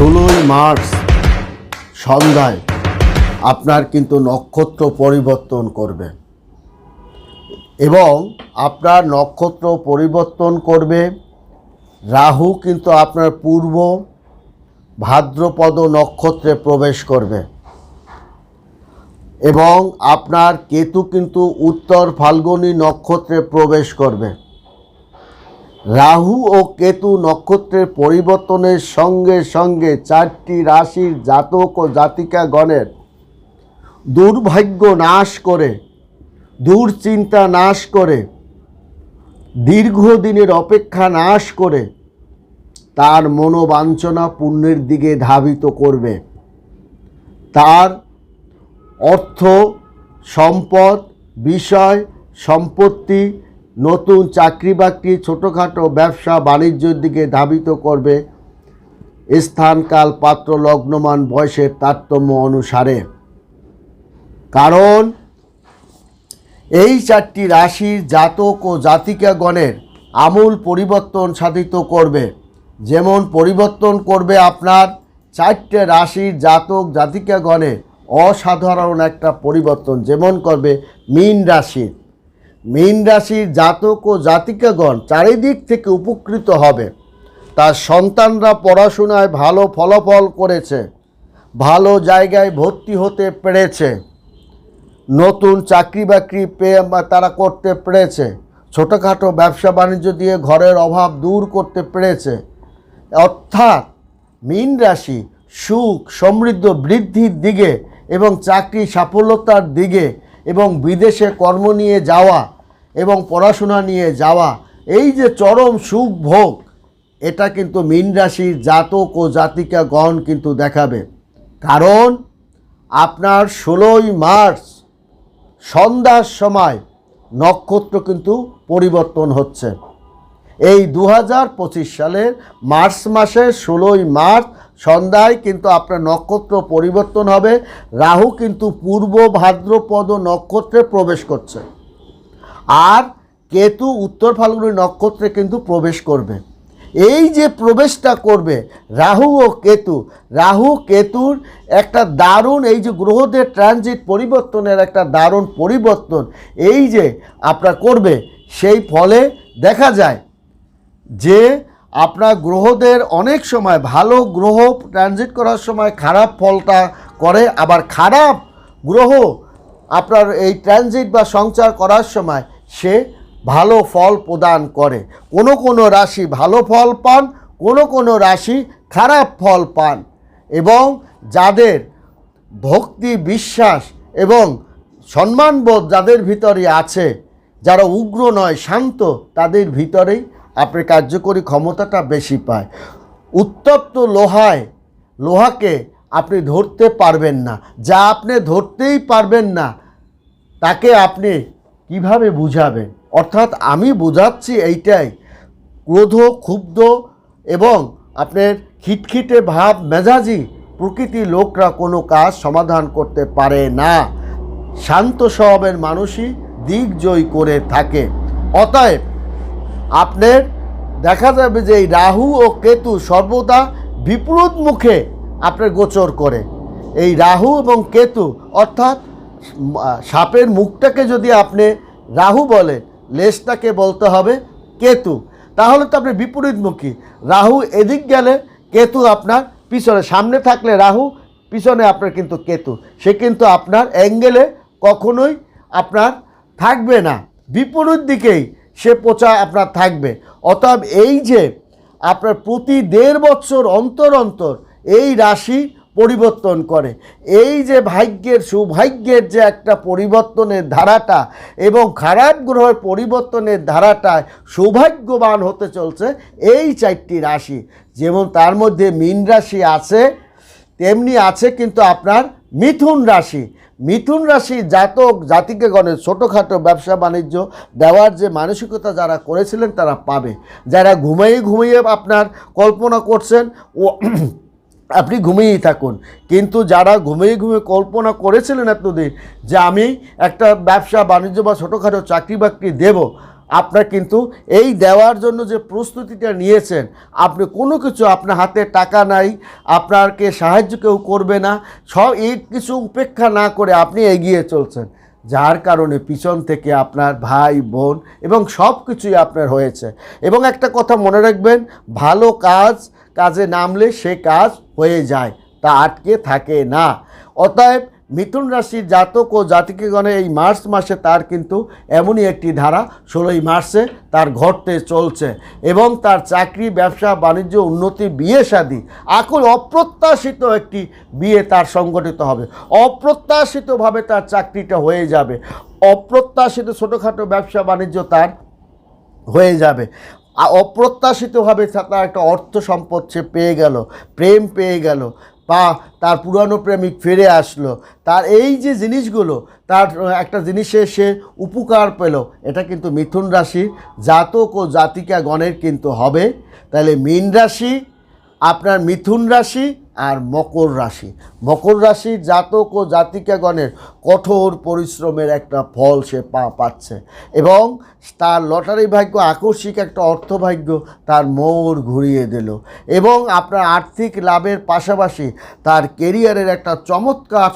ষোলোই মার্চ সন্ধ্যায় আপনার কিন্তু নক্ষত্র পরিবর্তন করবে। এবং আপনার নক্ষত্র পরিবর্তন করবে, রাহু কিন্তু আপনার পূর্ব ভাদ্রপদ নক্ষত্রে প্রবেশ করবে। এবং আপনার কেতু কিন্তু উত্তর ফাল্গুনী নক্ষত্রে প্রবেশ করবে। রাহু ও কেতু নক্ষত্রের পরিবর্তনের সঙ্গে সঙ্গে চারটি রাশির জাতক ও জাতিকাগণের দুর্ভাগ্য নাশ করে দুশ্চিন্তা নাশ করে, দীর্ঘদিনের অপেক্ষা নাশ করে, তার মনোবাঞ্ছনা পুণ্যের দিকে ধাবিত করবে। তার অর্থ, সম্পদ, বিষয়, সম্পত্তি নতুন চাকরি বাকরি, ছোটোখাটো ব্যবসা বাণিজ্যের দিকে ধাবিত করবে। স্থানকাল পাত্র লগ্নমান বয়সের তারতম্য অনুসারে। কারণ, এই চারটি রাশির জাতক ও জাতিকাগণের আমূল পরিবর্তন সাধিত করবে। যেমন পরিবর্তন করবে আপনার চারটে রাশির জাতক জাতিকাগণের অসাধারণ একটা পরিবর্তন, যেমন করবে মীন রাশির মীন রাশির জাতক ও জাতিকাগণ চারিদিক থেকে উপকৃত হবে। তার সন্তানরা পড়াশোনায় ভালো ফলাফল করেছে, ভালো জায়গায় ভর্তি হতে পেরেছে, নতুন চাকরি বাকরি পেয়ে তারা করতে পেরেছে, ছোটোখাটো ব্যবসা বাণিজ্য দিয়ে ঘরের অভাব দূর করতে পেরেছে। অর্থাৎ মীন রাশি সুখ, সমৃদ্ধ বৃদ্ধির দিকে এবং চাকরি সাফল্যতার দিকে এবং বিদেশে কর্ম নিয়ে যাওয়া এবং পড়াশোনা নিয়ে যাওয়া, এই যে চরম সুখ ভোগ, এটা কিন্তু মীন রাশির জাতক ও জাতিকা গণ কিন্তু দেখাবে। কারণ আপনার ষোলোই মার্চ, সন্ধ্যার সময় নক্ষত্র কিন্তু পরিবর্তন হচ্ছে। এই দু হাজার পঁচিশ সালের মার্চ মাসের ষোলোই মার্চ, সন্ধ্যায় কিন্তু আপনার নক্ষত্র পরিবর্তন হবে। রাহু কিন্তু পূর্ব ভাদ্রপদ নক্ষত্রে প্রবেশ করছে। আর কেতু উত্তর ফাল্গুনী নক্ষত্রে কিন্তু প্রবেশ করবে। এই যে প্রবেশটা করবে, রাহু ও কেতু, রাহু কেতুর একটা দারুণ, এই যে গ্রহদের ট্রানজিট পরিবর্তনের একটা দারুণ পরিবর্তন, এই যে আপনার করবে, সেই ফলে দেখা যায় যে আপনার গ্রহদের অনেক সময় ভালো গ্রহ ট্রানজিট করার সময় খারাপ ফলটা করে, আবার খারাপ গ্রহ আপনার এই ট্রানজিট বা সঞ্চার করার সময় সে ভালো ফল প্রদান করে। কোনো কোনো রাশি ভালো ফল পান, কোনো কোনো রাশি খারাপ ফল পান এবং যাদের ভক্তি, বিশ্বাস এবং সম্মানবোধ যাদের ভিতরে আছে, যারা উগ্র নয়, শান্ত, তাদের ভিতরেই আপনি কার্যকরী ক্ষমতাটা বেশি পায়। উত্তপ্ত লোহায়, লোহাকে আপনি ধরতে পারবেন না। যা আপনি ধরতেই পারবেন না, তাকে আপনি কীভাবে বুঝাবেন অর্থাৎ আমি বোঝাচ্ছি এইটাই। ক্রোধ, ক্ষুব্ধ এবং আপনার খিটখিটে ভাব, মেজাজি প্রকৃতির লোকরা কোনো কাজ সমাধান করতে পারে না। শান্ত স্বভাবের মানুষই দিগ্জয় করে থাকে। অতএব আপনার দেখা যাবে যে এই রাহু ও কেতু সর্বদা বিপরীত মুখে আপনার গোচর করে। এই রাহু এবং কেতু অর্থাৎ সাপের মুখটাকে যদি আপনি রাহু বলে, লেজটাকে বলতে হবে কেতু। তাহলে তো আপনি বিপরীতমুখী। রাহু এদিক গেলে কেতু আপনার পিছনে। সামনে থাকলে রাহু, পিছনে আপনার কিন্তু কেতু। সে কিন্তু আপনার অ্যাঙ্গেলে কখনোই আপনার থাকবে না। বিপরীত দিকেই সে পোচা আপনার থাকবে। অতএব এই যে আপনার প্রতি দেড় বছর অন্তর অন্তর এই রাশি পরিবর্তন করে। এই যে ভাগ্যের সৌভাগ্যের যে একটা পরিবর্তনের ধারাটা এবং খারাপ গ্রহের পরিবর্তনের ধারাটায় সৌভাগ্যবান হতে চলছে এই চারটি রাশি। যেমন তার মধ্যে মীন রাশি আছে, তেমনি আছে কিন্তু আপনার মিথুন রাশি। মিথুন রাশি জাতক জাতিকেগণের ছোটোখাটো ব্যবসা বাণিজ্য দেওয়ার যে মানসিকতা যারা করেছিলেন তারা পাবে। যারা ঘুমিয়ে ঘুমিয়ে আপনার কল্পনা করছেন ও আপনি ঘুমিয়েই থাকুন। কিন্তু যারা ঘুমিয়ে ঘুমিয়ে কল্পনা করেছিলেন এতদিন যে আমি একটা ব্যবসা, বাণিজ্য বা ছোটোখাটো চাকরি বাকরি দেব, আপনার কিন্তু এই দেওয়ার জন্য যে প্রস্তুতিটা নিয়েছেন, আপনি কোনো কিছু আপনার হাতে টাকা নাই, আপনাকে সাহায্য কেউ করবে না, সব এই কিছু উপেক্ষা না করে আপনি এগিয়ে চলছেন। যার কারণে পিছন থেকে আপনার ভাই, বোন এবং সব কিছুই আপনার হয়েছে। এবং একটা কথা মনে রাখবেন, ভালো কাজ কাজে নামলে সে কাজ হয়ে যায়, তা আটকে থাকে না। অতএব মিথুন রাশির জাতক ও জাতিকেগণে এই মার্চ মাসে তার কিন্তু এমনই একটি ধারা, ষোলোই মার্চে তার ঘটতে চলছে এবং তার চাকরি, ব্যবসা, বাণিজ্য, উন্নতি, বিয়ে শাদী এখন অপ্রত্যাশিত একটি বিয়ে তার সংগঠিত হবে। অপ্রত্যাশিতভাবে তার চাকরিটা হয়ে যাবে। অপ্রত্যাশিত ছোটোখাটো ব্যবসা, বাণিজ্য তার হয়ে যাবে। অপ্রত্যাশিতভাবে তার একটা অর্থ সম্পদ সে পেয়ে গেল, প্রেম পেয়ে গেল, বা তার পুরানো প্রেমিক ফিরে আসলো। তার এই যে জিনিসগুলো, তার একটা জিনিসে সে উপকার পেল, এটা কিন্তু মিথুন রাশি, জাতক ও জাতিকা গণের কিন্তু হবে। তাহলে মীন রাশি, আপনার মিথুন রাশি আর মকর রাশি। মকর রাশির জাতক ও জাতিকাগণের কঠোর পরিশ্রমের একটা ফল সে পা পাচ্ছে এবং তার লটারি ভাগ্য আকস্মিক একটা অর্থভাগ্য তার মোড় ঘুরিয়ে দিল এবং আপনার আর্থিক লাভের পাশাপাশি তার কেরিয়ারের একটা চমৎকার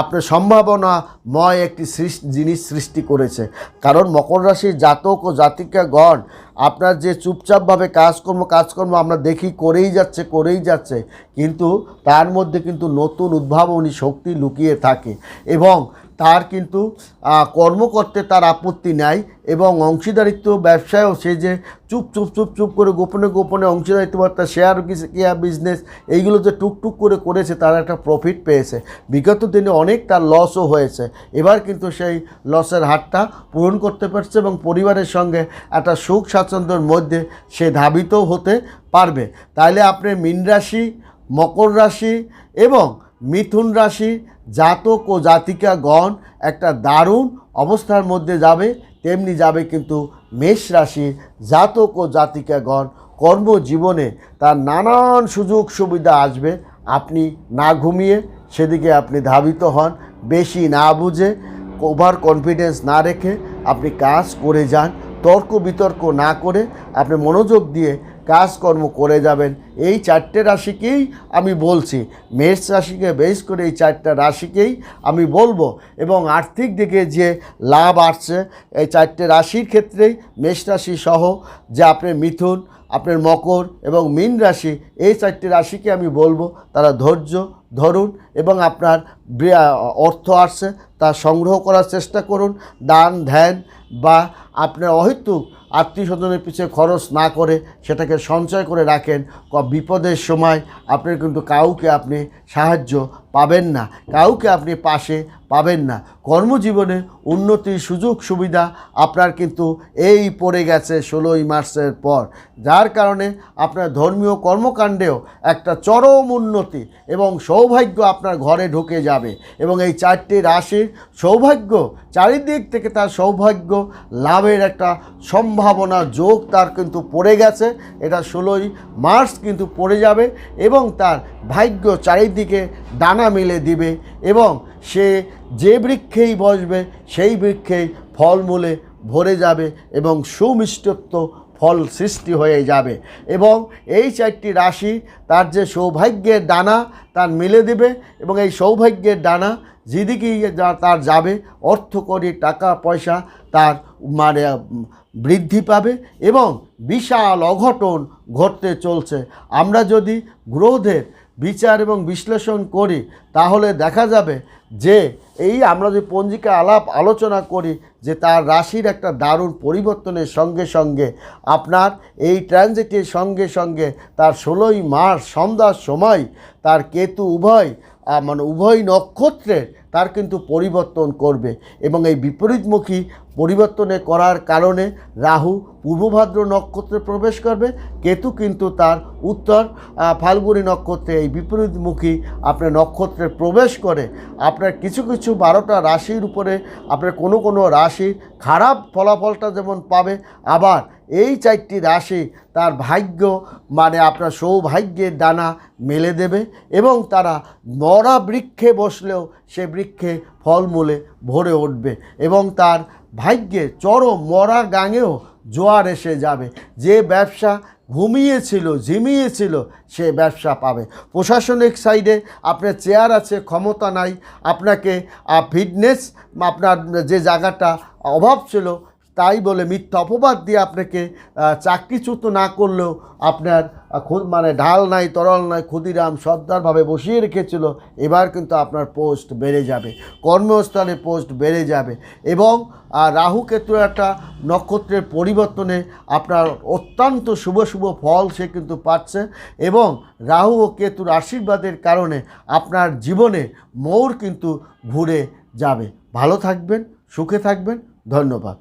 আপনার সম্ভাবনাময় একটি জিনিস সৃষ্টি করেছে। কারণ মকর রাশির জাতক ও জাতিকাগণ আপনার যে চুপচাপভাবে কাজকর্ম কাজকর্ম আমরা দেখি, করেই যাচ্ছে করেই যাচ্ছে, কিন্তু তার মধ্যে কিন্তু নতুন উদ্ভাবনী শক্তি লুকিয়ে থাকে। এবং তার কিন্তু কর্ম করতে তার আপত্তি নাই এবং অংশীদারিত্ব ব্যবসায়ও সে যে চুপ চুপ চুপ চুপ করে গোপনে গোপনে অংশীদারিত্ব তার শেয়ার কেয়া বিজনেস এইগুলো যে টুকটুক করে করেছে তার একটা প্রফিট পেয়েছে। বিগত দিনে অনেক তার লসও হয়েছে। এবার কিন্তু সেই লসের হারটা পূরণ করতে পারছে এবং পরিবারের সঙ্গে একটা সুখ স্বাচ্ছন্দ্যের মধ্যে সে ধাবিত হতে পারবে। তাইলে আপনি মীন রাশি, মকর রাশি এবং মিথুন রাশি জাতক ও জাতিকাগণ একটা দারুণ অবস্থার মধ্যে যাবে, তেমনি যাবে কিন্তু মেষ রাশি জাতক ও জাতিকাগণ। কর্মজীবনে তার নানান সুযোগ সুবিধা আসবে। আপনি না ঘুমিয়ে সেদিকে আপনি ধাবিত হন, বেশি না বুঝে, ওভার কনফিডেন্স না রেখে আপনি কাজ করে যান, তর্ক বিতর্ক না করে আপনি মনোযোগ দিয়ে কাজকর্ম করে যাবেন। এই চারটে রাশিকেই আমি বলছি। মেষ রাশিকে বেশ করে এই চারটা রাশিকেই আমি বলব এবং আর্থিক দিকে যে লাভ আসছে, এই চারটে রাশির ক্ষেত্রেই মেষ রাশি সহ যে আপনার মিথুন, আপনার মকর এবং মীন রাশি, এই চারটি রাশিকে আমি বলব। তারা ধৈর্য ধরুন এবং আপনার অর্থ আসছে, তা সংগ্রহ করার চেষ্টা করুন, দান, ধ্যান বা আপনার অহেতুক আত্মীয় স্বজনের পিছিয়ে খরচ না করে সেটাকে সঞ্চয় করে রাখেন। বিপদের সময় আপনার কিন্তু কাউকে আপনি সাহায্য পাবেন না। কাউকে আপনি পাশে পাবেন না। কর্মজীবনে উন্নতির সুযোগ সুবিধা আপনার কিন্তু এই পড়ে গেছে ষোলোই মার্চের পর। যার কারণে আপনার ধর্মীয় কর্মকাণ্ডেও একটা চরম উন্নতি এবং সৌভাগ্য আপনার ঘরে ঢুকে যাবে এবং এই চারটি রাশির সৌভাগ্য চারিদিক থেকে তার সৌভাগ্য লাভের একটা সম্ভাবনা যোগ তার কিন্তু পড়ে গেছে। এটা ষোলোই মার্চ কিন্তু পড়ে যাবে এবং তার ভাগ্য চারিদিকে ডানা মেলে দিবে এবং সে যে বৃক্ষেই বসবে, সেই বৃক্ষেই ফলমূলে ভরে যাবে এবং সুমিষ্টত্ব ফল সৃষ্টি হয়ে যাবে এবং এই চারটি রাশি তার যে সৌভাগ্যের ডানা তার মেলে দেবে এবং এই সৌভাগ্যের ডানা যেদিকেই যা- তার যাবে অর্থ করি টাকা, পয়সা তার মানে বৃদ্ধি পাবে এবং বিশাল অঘটন ঘটতে চলছে। আমরা যদি গ্রহদের বিচার এবং বিশ্লেষণ করি, তাহলে দেখা যাবে যে এই আমরা যে পঞ্জিকা আলাপ আলোচনা করি, যে তার রাশির একটা দারুণ পরিবর্তনের সঙ্গে সঙ্গে আপনার এই ট্রানজিটের সঙ্গে সঙ্গে তার ষোলোই মার্চ সন্ধ্যার সময় তার কেতু উভয় মানে উভয় নক্ষত্রের তার কিন্তু পরিবর্তন করবে এবং এই বিপরীতমুখী পরিবর্তনে করার কারণে রাহু পূর্বভাদ্র নক্ষত্রে প্রবেশ করবে, কেতু কিন্তু তার উত্তর ফাল্গুনী নক্ষত্রে এই বিপরীতমুখী আপনার নক্ষত্রে প্রবেশ করে। আপনার কিছু কিছু বারোটা রাশির উপরে আপনার কোনো কোনো রাশির খারাপ ফলাফলটা যেমন পাবে, আবার এই চারটি রাশি তার ভাগ্য মানে আপনার সৌভাগ্যের ডানা মেলে দেবে এবং তারা মরা বৃক্ষে বসলেও সে বৃক্ষে ফলমূলে ভরে উঠবে এবং তার ভাগ্যে চরম মরা গাঙেও জোয়ার এসে যাবে। যে ব্যবসা ঘুমিয়েছিল, ঝিমিয়েছিল, সে ব্যবসা পাবে। প্রশাসনিক সাইডে আপনার চেয়ার আছে, ক্ষমতা নাই। আপনাকে ফিটনেস আপনার যে জায়গাটা অভাব ছিল তাই বলে মিথ্যা অপবাদ দিয়ে আপনাকে চাকরিচ্যুত না করলেও আপনার মানে ঢাল নাই, তরল নাই, ক্ষুদিরাম সর্দারভাবে বসিয়ে রেখেছিল, এবার কিন্তু আপনার পোস্ট বেড়ে যাবে, কর্মস্থলে পোস্ট বেড়ে যাবে এবং রাহু কেতুর একটা নক্ষত্রের পরিবর্তনে আপনার অত্যন্ত শুভ শুভ ফল সে কিন্তু পাচ্ছে এবং রাহু ও কেতুর আশীর্বাদের কারণে আপনার জীবনে মোড় কিন্তু ঘুরে যাবে। ভালো থাকবেন, সুখে থাকবেন, ধন্যবাদ।